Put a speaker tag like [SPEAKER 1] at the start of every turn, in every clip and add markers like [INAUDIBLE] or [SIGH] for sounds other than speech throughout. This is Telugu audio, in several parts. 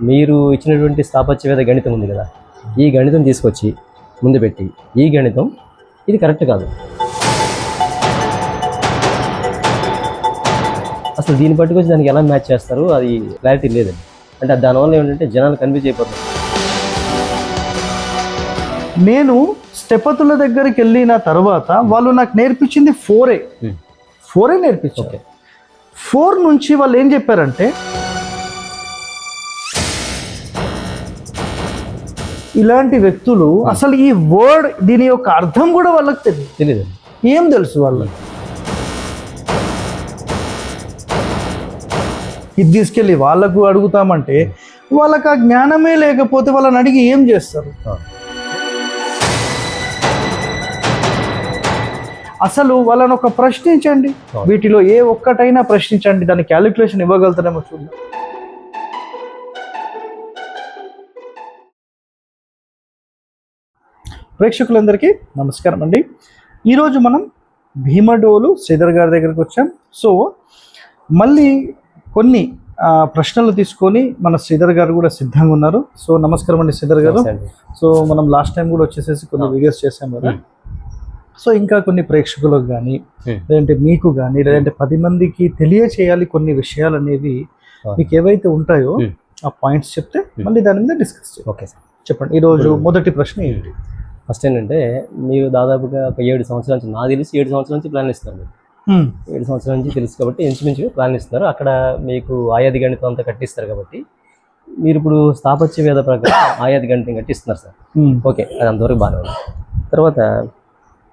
[SPEAKER 1] మీరు ఇచ్చినటువంటి స్థాపత్యవేద గణితం ఉంది కదా ఈ గణితం తీసుకొచ్చి ముందు పెట్టి ఈ గణితం ఇది కరెక్ట్ కాదు. అసలు దీన్ని పట్టుకొచ్చి దానికి ఎలా మ్యాచ్ చేస్తారు? అది క్లారిటీ లేదండి. అంటే దానివల్ల ఏంటంటే జనాలు కన్ఫ్యూజ్ అయిపోతారు.
[SPEAKER 2] నేను స్టెపతుల దగ్గరికి వెళ్ళిన తర్వాత వాళ్ళు నాకు నేర్పించింది ఫోరే
[SPEAKER 1] Hmm.
[SPEAKER 2] ఫోరే నేర్పించారు.
[SPEAKER 1] ఓకే
[SPEAKER 2] ఫోర్ నుంచి వాళ్ళు ఏం చెప్పారంటే ఇలాంటి వ్యక్తులు అసలు ఈ వర్డ్ దీని యొక్క అర్థం కూడా వాళ్ళకి తెలియదు
[SPEAKER 1] తెలియదండి
[SPEAKER 2] ఏం తెలుసు వాళ్ళకి? ఇది తీసుకెళ్ళి వాళ్ళకు అడుగుతామంటే వాళ్ళకి ఆ జ్ఞానమే లేకపోతే వాళ్ళని అడిగి ఏం చేస్తారు. అసలు వాళ్ళని ఒక ప్రశ్నించండి. వీటిలో ఏ ఒక్కటైనా ప్రశ్నించండి. దాని క్యాలిక్యులేషన్ ఇవ్వగలుగుతారేమో చూద్దాం. ప్రేక్షకులందరికీ నమస్కారం అండి. ఈరోజు మనం భీమడోలు శ్రీధర్ గారి దగ్గరికి వచ్చాం. సో మళ్ళీ కొన్ని ప్రశ్నలు తీసుకొని మన శ్రీధర్ గారు కూడా సిద్ధంగా ఉన్నారు. సో నమస్కారం అండి శ్రీధర్ గారు. సో మనం లాస్ట్ టైం కూడా వచ్చేసేసి కొన్ని వీడియోస్ చేసాం కదా. సో ఇంకా కొన్ని ప్రేక్షకులకు కానీ. లేదంటే మీకు కానీ లేదంటే పది మందికి తెలియచేయాలి కొన్ని విషయాలు అనేవి. మీకు ఏవైతే ఉంటాయో. ఆ పాయింట్స్ చెప్తే మళ్ళీ దాని మీద డిస్కస్ చేద్దాం.
[SPEAKER 1] Okay sir.
[SPEAKER 2] చెప్పండి. ఈరోజు మొదటి ప్రశ్న ఏంటి?
[SPEAKER 1] ఫస్ట్ ఏంటంటే మీరు దాదాపుగా ఒక ఏడు సంవత్సరాల నుంచి నాకు తెలిసి ఏడు సంవత్సరాల నుంచి ప్లాన్ ఇస్తారు మీరు. ఏడు సంవత్సరాల నుంచి తెలుసు కాబట్టి ఇంచుమించుగా ప్లాన్ ఇస్తున్నారు అక్కడ మీకు ఆయాది గణితం అంతా కట్టిస్తారు కాబట్టి మీరు ఇప్పుడు స్థాపత్య వేద ప్రకారం [COUGHS] ఆయాది గణితం కట్టిస్తున్నారు సార్. ఓకే అది అంతవరకు బాగానే ఉంది. తర్వాత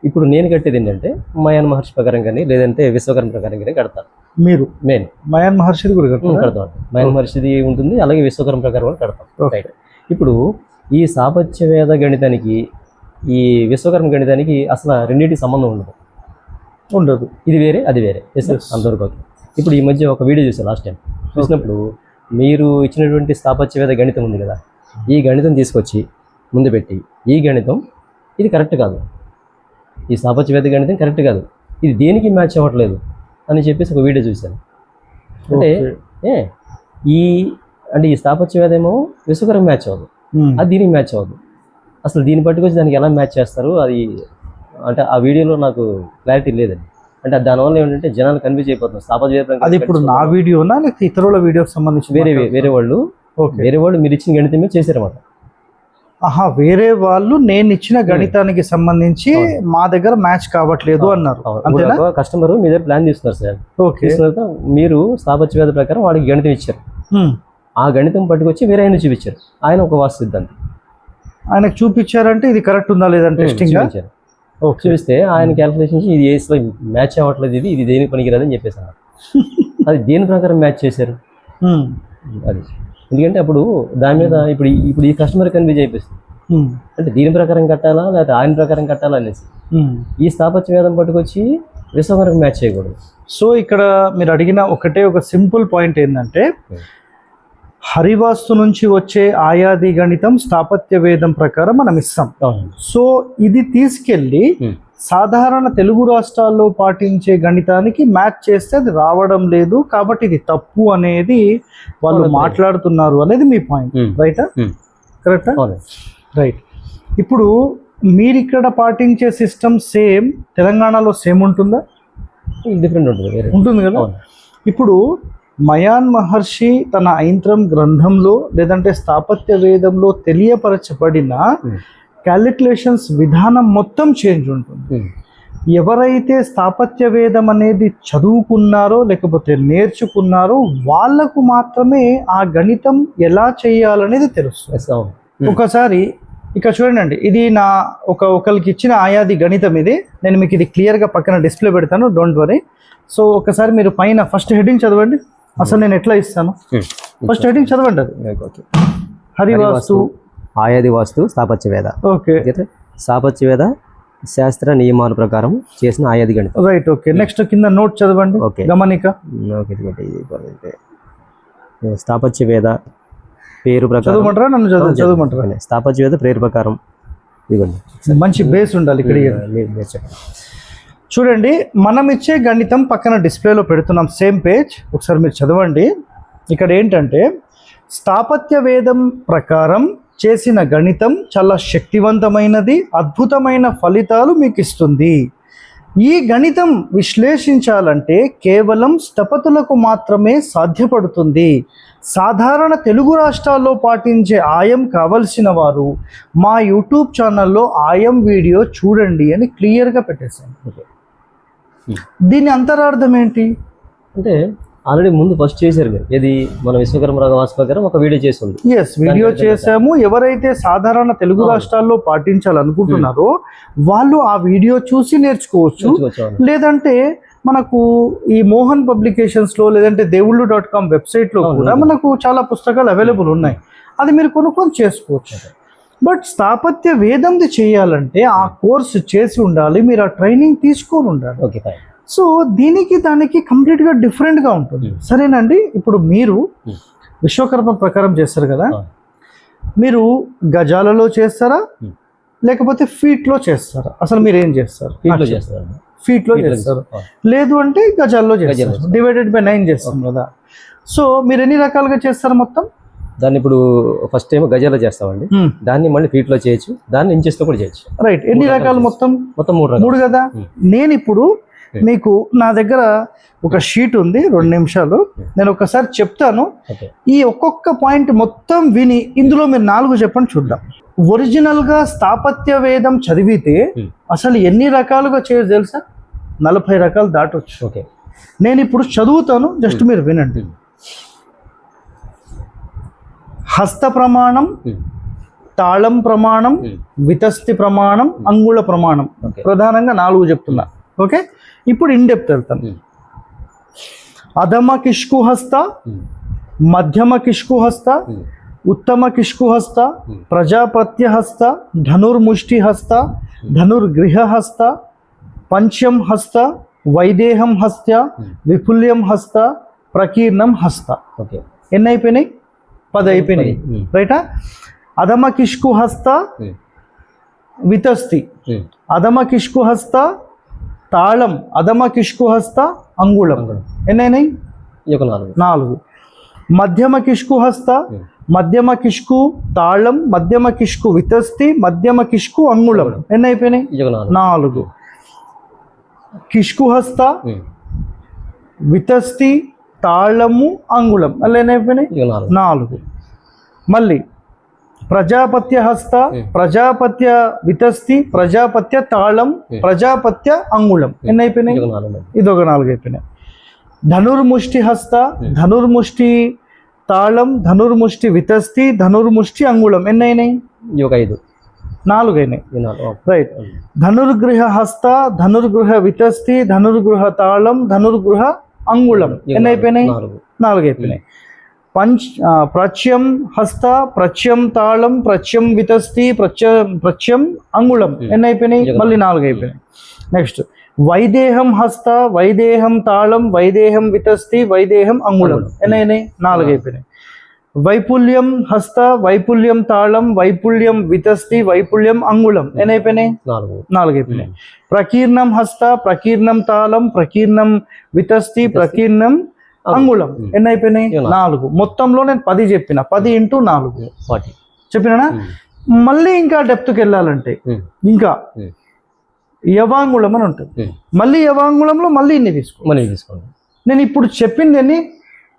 [SPEAKER 1] ఇప్పుడు నేను కట్టేది ఏంటంటే మయాన్ మహర్షి ప్రకారం కానీ లేదంటే విశ్వకర్మ ప్రకారం కానీ కడతాను
[SPEAKER 2] మీరు?
[SPEAKER 1] మెయిన్
[SPEAKER 2] మయాన్ మహర్షిది కూడా?
[SPEAKER 1] కడతాం. మయాన్ మహర్షిది ఉంటుంది అలాగే విశ్వకర్మ ప్రకారం కూడా కడతాం. ఇప్పుడు ఈ స్థాపత్య వేద గణితానికి ఈ విశ్వకర్మ గణితానికి అసలు రెండింటికి సంబంధం ఉండదు.
[SPEAKER 2] ఉండదు.
[SPEAKER 1] ఇది వేరే అది వేరే. అంతవరకు ఓకే. ఇప్పుడు ఈ మధ్య ఒక వీడియో చూసాను లాస్ట్ టైం చూసినప్పుడు మీరు ఇచ్చినటువంటి స్థాపత్యవేద గణితం ఉంది కదా ఈ గణితం తీసుకొచ్చి ముందు పెట్టి ఈ గణితం ఇది కరెక్ట్ కాదు. ఈ స్థాపత్యవేద గణితం కరెక్ట్ కాదు. ఇది దేనికి మ్యాచ్ అవ్వట్లేదు అని చెప్పేసి ఒక వీడియో చూశాను. అంటే. ఏ ఈ అంటే ఈ స్థాపత్యవేద ఏమో విశ్వకరం మ్యాచ్ అవ్వదు.
[SPEAKER 2] Hmm.
[SPEAKER 1] అది దీనికి మ్యాచ్ అవ్వదు. అసలు దీన్ని పట్టుకొచ్చి దానికి ఎలా మ్యాచ్ చేస్తారు? అది అంటే ఆ వీడియోలో నాకు క్లారిటీ లేదండి. అంటే దానివల్ల ఏంటంటే జనాలు కన్ఫ్యూజ్ అయిపోతున్నారు. స్థాపత్య
[SPEAKER 2] అది ఇప్పుడు నా వీడియోనా లేకపోతే ఇతరుల వీడియోకి సంబంధించి
[SPEAKER 1] వేరే వేరే వాళ్ళు
[SPEAKER 2] ఓకే.
[SPEAKER 1] వేరే వాళ్ళు మీరు ఇచ్చిన గణితమే చేశారన్నమాట.
[SPEAKER 2] ఆహా వేరే వాళ్ళు నేను ఇచ్చిన గణితానికి సంబంధించి మా దగ్గర మ్యాచ్ కావట్లేదు అన్నారు. అంతేనా?
[SPEAKER 1] కస్టమర్ మీ దగ్గర ప్లాన్ తీసుకున్నారు సార్.
[SPEAKER 2] ఓకే.
[SPEAKER 1] మీరు స్థాపత్యవేద ప్రకారం వాడికి గణితం ఇచ్చారు. ఆ గణితం పట్టుకొచ్చి వేరే ఆయన చూపించారు. ఆయన ఒక వాస్తు సిద్ధాంతి.
[SPEAKER 2] ఆయనకు చూపించారంటే ఇది కరెక్ట్ ఉందా లేదని టెస్టింగ్ ఓకే
[SPEAKER 1] చూపిస్తే ఆయన క్యాల్కులేషన్ ఇది అసలు మ్యాచ్ అవ్వట్లేదు ఇది ఇది దేనికి పనికిరాదని చెప్పేసి అన్నారు [LAUGHS] అది దేని ప్రకారం మ్యాచ్ చేశారు?
[SPEAKER 2] Hmm.
[SPEAKER 1] అది. ఎందుకంటే అప్పుడు దాని మీద ఇప్పుడు ఇప్పుడు ఈ కస్టమర్ కన్ఫ్యూజ్ అయిపోయింది
[SPEAKER 2] Hmm.
[SPEAKER 1] అంటే దీని ప్రకారం కట్టాలా లేకపోతే ఆయన ప్రకారం కట్టాలా అనేసి.
[SPEAKER 2] Hmm.
[SPEAKER 1] ఈ స్థాపత్య వేదం పట్టుకొచ్చి విశ్వకర్మ మ్యాచ్ చేయకూడదు.
[SPEAKER 2] సో ఇక్కడ మీరు అడిగిన ఒకటే ఒక సింపుల్ పాయింట్ ఏంటంటే
[SPEAKER 1] Hmm.
[SPEAKER 2] హరివాస్తు నుంచి వచ్చే ఆయాది గణితం స్థాపత్య వేదం ప్రకారం మనం ఇస్తాం. సో ఇది తీసుకెళ్ళి. సాధారణ తెలుగు రాష్ట్రాల్లో పాటించే గణితానికి మ్యాచ్ చేస్తే అది రావడం లేదు కాబట్టి ఇది తప్పు అనేది వాళ్ళు. మాట్లాడుతున్నారు అనేది మీ పాయింట్. రైటా. కరెక్టా రైట్ ఇప్పుడు మీరు ఇక్కడ పాటించే సిస్టమ్ సేమ్ తెలంగాణలో సేమ్ ఉంటుందా?
[SPEAKER 1] డిఫరెంట్ ఉంటుంది
[SPEAKER 2] ఉంటుంది కదా? ఇప్పుడు మయాన్ మహర్షి తన ఐంత్రం గ్రంథంలో లేదంటే స్థాపత్య వేదంలో తెలియపరచబడిన. క్యాలిక్యులేషన్స్ విధానం మొత్తం చేంజ్ ఉంటుంది. ఎవరైతే స్థాపత్య వేదం అనేది చదువుకున్నారో లేకపోతే నేర్చుకున్నారో వాళ్ళకు మాత్రమే ఆ గణితం ఎలా చేయాలనేది తెలుస్తుంది. ఒకసారి ఇక్కడ చూడండి ఇది నా ఒక ఒకరికి ఇచ్చిన ఆయాది గణితం ఇది నేను మీకు ఇది క్లియర్గా పక్కన డిస్ప్లే పెడతాను డోంట్ వరీ సో ఒకసారి మీరు పైన ఫస్ట్ హెడ్డింగ్ చదవండి అసలు నేను ఎట్లా ఇస్తాను?
[SPEAKER 1] Hmm.
[SPEAKER 2] ఫస్ట్ హెడ్డింగ్ చదవండి అది.
[SPEAKER 1] ఓకే
[SPEAKER 2] హరివాస్తు
[SPEAKER 1] ఆయాది వాస్తు స్థాపత్య వేద
[SPEAKER 2] ఓకే
[SPEAKER 1] స్థాపత్య వేద శాస్త్ర నియమాల ప్రకారం చేసిన ఆయాది గణితం.
[SPEAKER 2] రైట్ ఓకే నెక్స్ట్ కింద నోట్ చదవండి.
[SPEAKER 1] ఓకే
[SPEAKER 2] గమనిక.
[SPEAKER 1] స్థాపత్య వేద పేరు ప్రకారం.
[SPEAKER 2] చదవమంటారా? నన్ను చదువు చదవమంటారా?
[SPEAKER 1] స్థాపత్య వేద పేరు ప్రకారం. ఇవ్వండి
[SPEAKER 2] మంచి బేస్ ఉండాలి ఇక్కడ చూడండి మనం ఇచ్చే గణితం పక్కన డిస్ప్లేలో పెడుతున్నాం సేమ్ పేజ్. ఒకసారి మీరు చదవండి. ఇక్కడ ఏంటంటే స్థాపత్య వేదం ప్రకారం చేసిన గణితం చాలా శక్తివంతమైనది అద్భుతమైన ఫలితాలు మీకు ఇస్తుంది ఈ గణితం విశ్లేషించాలంటే కేవలం స్థపతులకు మాత్రమే సాధ్యపడుతుంది. సాధారణ తెలుగు రాష్ట్రాల్లో పాటించే ఆయం కావలసిన వారు మా యూట్యూబ్ ఛానల్లో ఆయం వీడియో చూడండి అని క్లియర్గా పెట్టేశాను. దీని అంతరార్థం ఏంటి?
[SPEAKER 1] అంటే ఆల్రెడీ ముందు ఫస్ట్ చేశారు మీరు. ఇది మన విశ్వకర్మ రాఘవ భాస్కర్ ఒక వీడియో చేసి ఉంది
[SPEAKER 2] ఎస్ వీడియో చేసాము ఎవరైతే సాధారణ తెలుగు. రాష్ట్రాల్లో పాటించాలనుకుంటున్నారో వాళ్ళు ఆ వీడియో చూసి నేర్చుకోవచ్చు. లేదంటే మనకు ఈ మోహన్ పబ్లికేషన్స్లో లేదంటే దేవుళ్ళు డాట్ కామ్
[SPEAKER 1] వెబ్సైట్లో.
[SPEAKER 2] కూడా మనకు చాలా పుస్తకాలు అవైలబుల్ ఉన్నాయి. అది మీరు కొనుక్కొని చేసుకోవచ్చు. బట్ స్థాపత్య వేదంది చేయాలంటే ఆ కోర్సు చేసి ఉండాలి మీరు ఆ ట్రైనింగ్ తీసుకొని ఉండాలి.
[SPEAKER 1] ఓకే
[SPEAKER 2] సో దీనికి దానికి కంప్లీట్గా డిఫరెంట్గా ఉంటుంది.
[SPEAKER 1] Hmm.
[SPEAKER 2] సరేనండి ఇప్పుడు మీరు
[SPEAKER 1] Hmm.
[SPEAKER 2] విశ్వకర్మ ప్రకారం చేస్తారు కదా. మీరు గజాలలో చేస్తారా?
[SPEAKER 1] Hmm.
[SPEAKER 2] లేకపోతే ఫీట్లో చేస్తారా? అసలు మీరు ఏం చేస్తారు?
[SPEAKER 1] ఫీల్డ్లో చేస్తారు.
[SPEAKER 2] ఫీట్లో
[SPEAKER 1] Feet లో
[SPEAKER 2] చేస్తారు. లేదు అంటే గజాల్లో చేస్తారు. డివైడెడ్ బై నైన్ చేస్తాం కదా? సో మీరు ఎన్ని రకాలుగా చేస్తారు మొత్తం?
[SPEAKER 1] దాన్ని ఇప్పుడు ఫస్ట్ టైం గజాలో చేస్తామండి. దాన్ని మళ్ళీ ఫీట్లో చేయొచ్చు. దాన్ని ఇంచెస్లో కూడా చేయొచ్చు.
[SPEAKER 2] రైట్ ఎన్ని రకాలు మొత్తం?
[SPEAKER 1] మొత్తం మూడు
[SPEAKER 2] మూడు కదా. నేను ఇప్పుడు. మీకు నా దగ్గర ఒక షీట్ ఉంది రెండు నిమిషాలు. నేను ఒకసారి చెప్తాను. ఈ ఒక్కొక్క పాయింట్ మొత్తం విని ఇందులో మీరు నాలుగు చెప్పండి చూద్దాం. ఒరిజినల్గా స్థాపత్య వేదం చదివితే. అసలు ఎన్ని రకాలుగా చేయొచ్చు తెలుసా? నలభై రకాలు దాటొచ్చు.
[SPEAKER 1] ఓకే.
[SPEAKER 2] నేను ఇప్పుడు చదువుతాను జస్ట్ మీరు వినండి. హస్త ప్రమాణం. తాళం ప్రమాణం. వితస్తి ప్రమాణం అంగుళ ప్రమాణం ప్రధానంగా నాలుగు చెప్తున్నా ఓకే ఇప్పుడు ఇన్ డెప్త్ వెళ్తాను. అధమ కిష్కు హస్త. మధ్యమ కిష్కు హస్త. ఉత్తమ కిష్కు హస్త. ప్రజాపత్య హస్త ధనుర్ముష్టి హస్త ధనుర్గృహ హస్త పంచం హస్త వైదేహం హస్త. విపుల్యం హస్త ప్రకీర్ణం హస్త
[SPEAKER 1] ఓకే
[SPEAKER 2] ఎన్ని అయిపోయినాయి పది అయిపోయినాయి. రైటా? అధమ కిష్కు హస్త. వితస్తి. అధమ కిష్కు హస్త తాళం. అధమ కిష్కు హస్త అంగుళం. ఎన్నైనాయి?
[SPEAKER 1] నాలుగు.
[SPEAKER 2] మధ్యమ కిష్కు హస్త. మధ్యమ కిష్కు తాళం మధ్యమ కిష్కు వితస్తి మధ్యమ కిష్కు అంగుళం. ఎన్ని అయిపోయినాయి
[SPEAKER 1] నాలుగు.
[SPEAKER 2] కిష్కు హస్త. వితస్తి తాళము అంగుళం.
[SPEAKER 1] ఈ యొక్క నాలుగు.
[SPEAKER 2] మళ్ళీ ప్రజాపత్య హస్త. ప్రజాపత్య వితస్తి ప్రజాపత్య తాళం. ప్రజాపత్య అంగుళం. ఎన్ని అయిపోయినాయి?
[SPEAKER 1] నాలుగు
[SPEAKER 2] ఇదొక నాలుగు అయిపోయినాయి. ధనుర్ముష్టి హస్త. ధనుర్ముష్టి తాళం ధనుర్ముష్టి వితస్తి ధనుర్ముష్టి అంగుళం. ఎన్ని అయినాయి?
[SPEAKER 1] యొక్క ఐదు.
[SPEAKER 2] నాలుగు అయినాయి. రైట్ ధనుర్గృహ హస్త ధనుర్గృహ వితస్తి ధనుర్గృహ తాళం ధనుర్గృహ అంగుళం. ఎన్ని అయిపోయినాయి?
[SPEAKER 1] నాలుగు.
[SPEAKER 2] అయిపోయినాయి. పంచ్ ఆ, ప్రచ్యం హస్త ప్రచ్యం తాళం ప్రచ్యం వితస్తి ప్రత్య ప్రచ్యం అంగుళం. ఎన్ని అయిపోయినాయి? మళ్ళీ నాలుగు. అయిపోయినాయి. నెక్స్ట్ వైదేహం హస్త వైదేహం తాళం వైదేహం వితస్తి వైదేహం అంగుళం. ఎన్ని అయినాయి? నాలుగు. అయిపోయినాయి. వైపుల్యం హస్త వైపుల్యం తాళం వైపుల్యం వితస్తి వైపుల్యం అంగుళం. ఎన్ని అయిపోయినాయి
[SPEAKER 1] నాలుగు.
[SPEAKER 2] నాలుగు అయిపోయినాయి ప్రకీర్ణం హస్త ప్రకీర్ణం తాళం ప్రకీర్ణం వితస్తి ప్రకీర్ణం అంగుళం. ఎన్ని అయిపోయినాయి
[SPEAKER 1] ఇక నాలుగు.
[SPEAKER 2] మొత్తంలో నేను పది చెప్పిన. పది ఇంటూ నాలుగు. చెప్పినా మళ్ళీ ఇంకా డెప్త్కి వెళ్ళాలంటే ఇంకా యవాంగుళం అని ఉంటుంది. మళ్ళీ యవాంగుళంలో మళ్ళీ ఇన్ని తీసుకో.
[SPEAKER 1] మనీ తీసుకోండి.
[SPEAKER 2] నేను ఇప్పుడు చెప్పింది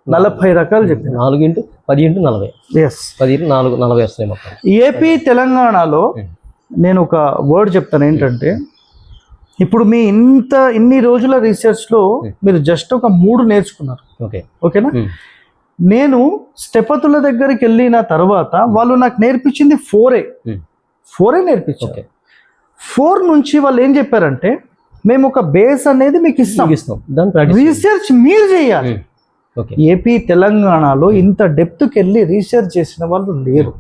[SPEAKER 2] నలభై రకాలు చెప్పిన
[SPEAKER 1] నాలుగు ఇంటూ పది ఇంటూ నలభై.
[SPEAKER 2] ఎస్
[SPEAKER 1] పది ఇంటూ నాలుగు నలభై వస్తాయి మొత్తం.
[SPEAKER 2] ఏపీ తెలంగాణలో
[SPEAKER 1] Hmm.
[SPEAKER 2] నేను ఒక వర్డ్ చెప్తాను ఏంటంటే ఇప్పుడు మీ ఇంత ఇన్ని రోజుల రీసెర్చ్లో
[SPEAKER 1] Hmm.
[SPEAKER 2] మీరు జస్ట్ ఒక మూడు నేర్చుకున్నారు.
[SPEAKER 1] ఓకే.
[SPEAKER 2] ఓకేనా?
[SPEAKER 1] Hmm.
[SPEAKER 2] నేను స్టెపతుల దగ్గరికి వెళ్ళిన తర్వాత వాళ్ళు నాకు నేర్పించింది ఫోరే. ఫోరే నేర్పించారు.
[SPEAKER 1] ఓకే
[SPEAKER 2] ఫోర్ నుంచి వాళ్ళు ఏం చెప్పారంటే మేము ఒక బేస్ అనేది మీకు ఇస్తాం. రీసెర్చ్ మీరు చేయాలి. ఏపీ తెలంగాణలో ఇంత డెప్త్కి వెళ్ళి రీసెర్చ్ చేసిన వాళ్ళు లేరు.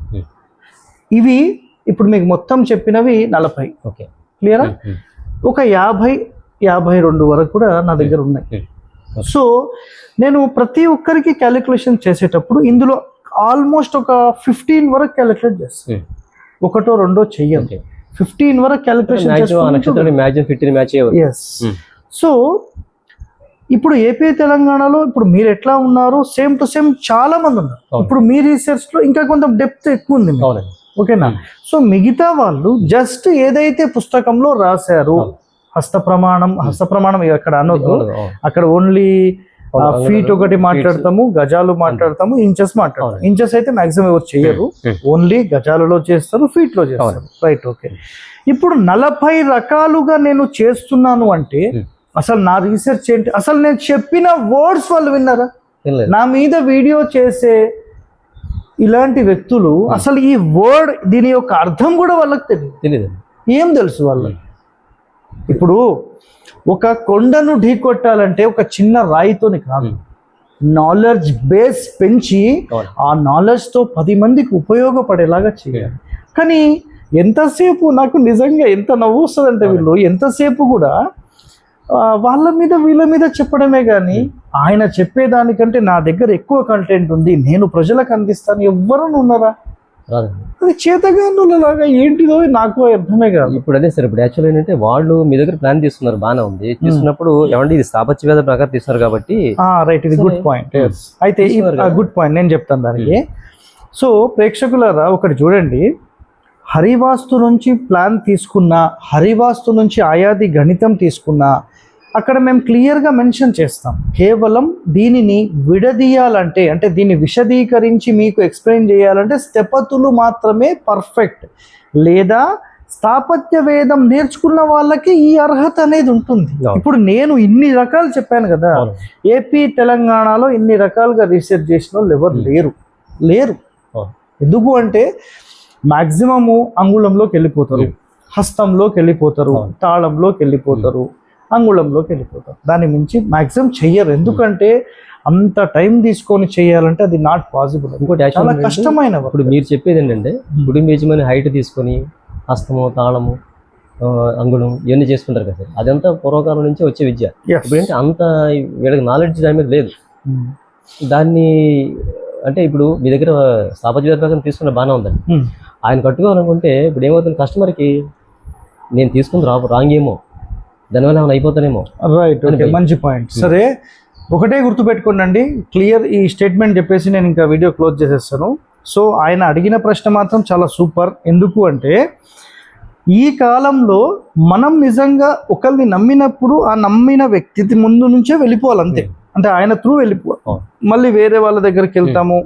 [SPEAKER 2] ఇవి ఇప్పుడు మీకు మొత్తం చెప్పినవి నలభై.
[SPEAKER 1] ఓకే.
[SPEAKER 2] క్లియరా? ఒక యాభై యాభై రెండు వరకు కూడా నా దగ్గర ఉన్నాయి. సో నేను ప్రతి ఒక్కరికి క్యాలిక్యులేషన్ చేసేటప్పుడు ఇందులో ఆల్మోస్ట్ ఒక ఫిఫ్టీన్ వరకు క్యాలిక్యులేట్ చేస్తాను ఒకటో రెండో చెయ్యను.
[SPEAKER 1] ఓకే.
[SPEAKER 2] ఫిఫ్టీన్ వరకు క్యాలిక్యులేషన్. సో ఇప్పుడు ఏపీ తెలంగాణలో ఇప్పుడు మీరు ఎట్లా ఉన్నారు సేమ్ టు సేమ్ చాలా మంది ఉన్నారు. ఇప్పుడు మీ రీసెర్చ్లో ఇంకా కొంత డెప్త్ ఎక్కువ ఉంది ఓకేనా సో మిగతా వాళ్ళు జస్ట్ ఏదైతే పుస్తకంలో రాశారు. హస్త ప్రమాణం హస్త ప్రమాణం అక్కడ అనొద్దు. అక్కడ ఓన్లీ ఫీట్. ఒకటి. మాట్లాడతాము గజాలు మాట్లాడతాము ఇంచెస్ మాట్లాడతాము. ఇంచెస్ అయితే మాక్సిమం ఎవరు చేయరు. ఓన్లీ గజాలలో చేస్తారు ఫీట్లో చేస్తారు రైట్ ఓకే ఇప్పుడు నలభై రకాలుగా నేను చేస్తున్నాను అంటే. అసలు నా రీసెర్చ్ ఏంటి? అసలు నేను చెప్పిన వర్డ్స్ వాళ్ళు విన్నారా? నా మీద వీడియో చేసే ఇలాంటి వ్యక్తులు అసలు ఈ వర్డ్ దీని యొక్క అర్థం కూడా వాళ్ళకి తెలియదు.
[SPEAKER 1] తెలియదు
[SPEAKER 2] ఏం తెలుసు వాళ్ళకి? ఇప్పుడు ఒక కొండను ఢీకొట్టాలంటే ఒక చిన్న రాయితోని కాదు. నాలెడ్జ్ బేస్ పెంచి. ఆ నాలెడ్జ్తో పది మందికి ఉపయోగపడేలాగా చేయాలి. కానీ ఎంతసేపు నాకు నిజంగా ఎంత నవ్వు వస్తుందంటే వీళ్ళు ఎంతసేపు కూడా వాళ్ళ మీద వీళ్ళ మీద చెప్పడమే కానీ ఆయన చెప్పేదానికంటే నా దగ్గర ఎక్కువ కంటెంట్ ఉంది నేను ప్రజలకు అందిస్తాను ఎవ్వరు ఉన్నారా అది చేతగానులలాగా ఏంటిదో నాకు అర్థమే కాదు.
[SPEAKER 1] ఇప్పుడు అదే సార్ ఇప్పుడు యాక్చువల్ ఏంటంటే వాళ్ళు మీ దగ్గర ప్లాన్ తీసుకున్నారు బాగానే ఉంది. తీసుకున్నప్పుడు ఏమంటే ఇది స్థాపత్య వేద ప్రకారం తీస్తున్నారు కాబట్టి
[SPEAKER 2] రైట్ ఇది గుడ్ పాయింట్ అయితే
[SPEAKER 1] తీసుకున్నారు కదా.
[SPEAKER 2] గుడ్ పాయింట్ నేను చెప్తాను దానికి. సో ప్రేక్షకులారా ఒకటి చూడండి. హరివాస్తు నుంచి ప్లాన్ తీసుకున్న హరివాస్తు నుంచి ఆయాది గణితం తీసుకున్న అక్కడ మేము క్లియర్గా మెన్షన్ చేస్తాం. కేవలం దీనిని విడదీయాలంటే అంటే దీన్ని విశదీకరించి మీకు ఎక్స్ప్లెయిన్ చేయాలంటే స్థపతులు మాత్రమే పర్ఫెక్ట్ లేదా స్థాపత్య వేదం నేర్చుకున్న వాళ్ళకి ఈ అర్హత అనేది ఉంటుంది. ఇప్పుడు నేను ఇన్ని రకాలు చెప్పాను కదా. ఏపీ తెలంగాణలో ఇన్ని రకాలుగా రీసెర్చ్ చేసిన వాళ్ళు ఎవరు లేరు. లేరు. ఎందుకు అంటే మాక్సిమము అంగుళంలోకి వెళ్ళిపోతారు. హస్తంలోకి వెళ్ళిపోతారు. తాళంలోకి వెళ్ళిపోతారు. అంగుళంలోకి వెళ్ళిపోతారు దాని మించి మాక్సిమం చెయ్యరు. ఎందుకంటే అంత టైం తీసుకొని చేయాలంటే అది నాట్ పాసిబుల్.
[SPEAKER 1] ఇంకోటి
[SPEAKER 2] చాలా కష్టమైన.
[SPEAKER 1] ఇప్పుడు మీరు చెప్పేది ఏంటంటే గుడి మేజమని హైట్ తీసుకొని హస్తము తాళము అంగుళం ఇవన్నీ చేసుకుంటారు కదా సార్. అదంతా పూర్వకాలం నుంచి వచ్చే విద్య. ఇప్పుడు ఏంటి అంత వీళ్ళకి నాలెడ్జ్ దాని మీద లేదు. దాన్ని అంటే ఇప్పుడు మీ దగ్గర స్థాపత్య ప్రకారం తీసుకున్న బాగానే ఉందండి. ఆయన కట్టుకోవాలనుకుంటే ఇప్పుడు ఏమవుతుంది? కస్టమర్కి నేను తీసుకుంది రా రాంగ్ ఏమో దానివల్ల ఏమైనా అయిపోతానేమో
[SPEAKER 2] రైట్ ఓకే. మంచి పాయింట్ సరే ఒకటే గుర్తుపెట్టుకోండి క్లియర్ ఈ స్టేట్మెంట్ చెప్పేసి నేను ఇంకా వీడియో క్లోజ్ చేసేస్తాను. సో ఆయన అడిగిన ప్రశ్న మాత్రం చాలా సూపర్ ఎందుకు అంటే ఈ కాలంలో మనం నిజంగా ఒకరిని నమ్మినప్పుడు ఆ నమ్మిన వ్యక్తి ముందు నుంచే వెళ్ళిపోవాలి అంతే అంటే ఆయన త్రూ వెళ్ళిపో
[SPEAKER 1] అవును.
[SPEAKER 2] మళ్ళీ వేరే వాళ్ళ దగ్గరికి వెళ్తాము.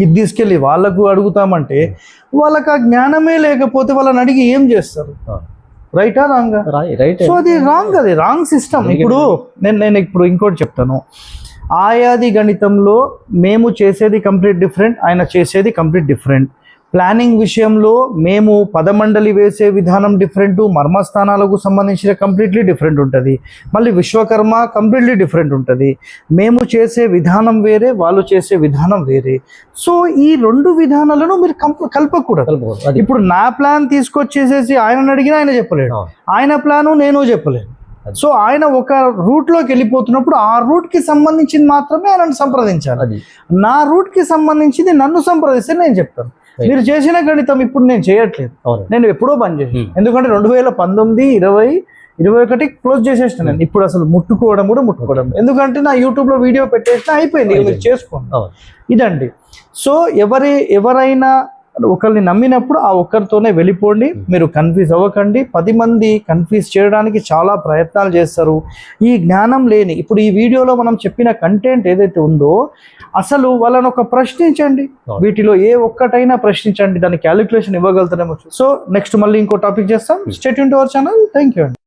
[SPEAKER 2] ఇది తీసుకెళ్ళి వాళ్ళకు అడుగుతామంటే వాళ్ళకి ఆ జ్ఞానమే లేకపోతే వాళ్ళని అడిగి ఏం చేస్తారు?
[SPEAKER 1] ఆ.
[SPEAKER 2] రైటా రాంగా
[SPEAKER 1] రైట్
[SPEAKER 2] సో అది రాంగ్ అది రాంగ్ సిస్టమ్ ఇప్పుడు నేను నేను ఇప్పుడు ఇంకోటి చెప్తాను. ఆయాది గణితంలో మేము చేసేది కంప్లీట్ డిఫరెంట్ ఆయన చేసేది కంప్లీట్ డిఫరెంట్ ప్లానింగ్ విషయంలో మేము పదమండలి వేసే విధానం డిఫరెంట్ మర్మస్థానాలకు సంబంధించిన కంప్లీట్లీ డిఫరెంట్ ఉంటుంది. మళ్ళీ విశ్వకర్మ కంప్లీట్లీ డిఫరెంట్ ఉంటుంది. మేము చేసే విధానం వేరే వాళ్ళు చేసే విధానం వేరే. సో ఈ రెండు విధానాలను మీరు కలపకూడదు. ఇప్పుడు నా ప్లాన్ తీసుకొచ్చేసేసి ఆయన అడిగినా ఆయన చెప్పలేడు. ఆయన ప్లాను నేను చెప్పలేను. సో ఆయన ఒక రూట్లోకి వెళ్ళిపోతున్నప్పుడు ఆ రూట్కి సంబంధించింది మాత్రమే ఆయనను సంప్రదించాలి. నా రూట్కి సంబంధించింది నన్ను సంప్రదిస్తే నేను చెప్తాను. మీరు చేసిన గణితం ఇప్పుడు నేను చేయట్లేదు. నేను ఎప్పుడో బంద్ చేసి
[SPEAKER 1] Hmm.
[SPEAKER 2] ఎందుకంటే రెండు వేల పంతొమ్మిది ఇరవై ఇరవై ఒకటి క్లోజ్ చేసేసిన నేను. ఇప్పుడు అసలు ముట్టుకోవడం కూడా ముట్టుకోవడం ఎందుకంటే నా యూట్యూబ్లో వీడియో పెట్టేసిన అయిపోయింది. మీరు. చేసుకోండి. ఇదండి. సో ఎవరి ఎవరైనా ఒకరిని నమ్మినప్పుడు ఆ ఒక్కరితోనే వెళ్ళిపోండి. మీరు కన్ఫ్యూజ్ అవ్వకండి. పది మంది కన్ఫ్యూజ్ చేయడానికి చాలా ప్రయత్నాలు చేస్తారు. ఈ జ్ఞానం లేని ఇప్పుడు ఈ వీడియోలో మనం చెప్పిన కంటెంట్ ఏదైతే ఉందో అసలు వాళ్ళని ఒక ప్రశ్నించండి. వీటిలో ఏ ఒక్కటైనా ప్రశ్నించండి. దాని క్యాలిక్యులేషన్ ఇవ్వగలుగుతారేమో. సో నెక్స్ట్ మళ్ళీ ఇంకో టాపిక్ చేస్తాం. State to our channel thank you అండి.